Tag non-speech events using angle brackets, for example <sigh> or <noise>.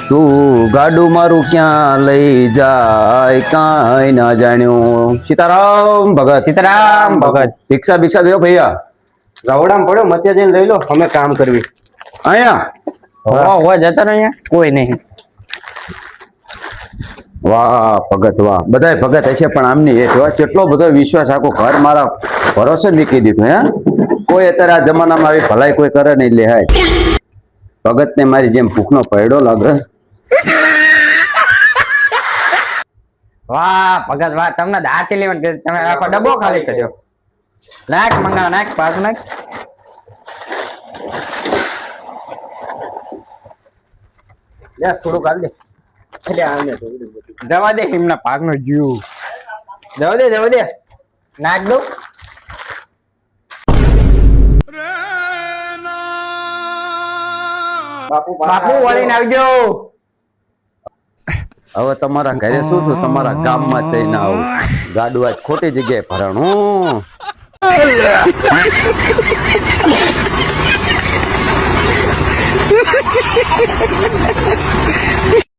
તું ગાડું મારું ક્યાં લઈ જાય? કાંઈ ના જાણ્યું. સીતારામ ભગત સીતારામ ભગત. ભિક્ષા ભિક્ષા દેવો ભૈયા. રવડામાં પડ્યો મત્યા જઈને લઈ લો અમે કામ કરવી. અહીંયા? વાહ હોવા જતા ને અહીંયા. કોઈ નહીં. વાહ ભગત વાહ. બધાય ભગત હશે પણ આમની એ જોવા કેટલો બધો વિશ્વાસ આખો ઘર મારા ભરોસે મૂકી દીધું હે? કોઈ અત્યારે આ જમાનામાં આવી ભલાઈ કોઈ કરે નહીં લે હાય. ભગત ને મારી જેમ ભૂખનો પૈડો લાગે. વાહ, ભગત, વાહ, તમને દાંતી લેવન તમે આખો ડબ્બો ખાલી કર્યો. નાખ, મંગાવ, નાખ પાસ નાખ. લે થોડું કાઢ દે. જવા દે, એમના પાકનો જીવ. જવા દે જવા દે. નાખ દઉં. બાપુ વળીને આવજો. હવે તમારા ઘરે શું થયું તમારા ગામમાં જઈને આવું. ગાડું આજ ખોટી જગ્યાએ ભરાણું. <laughs>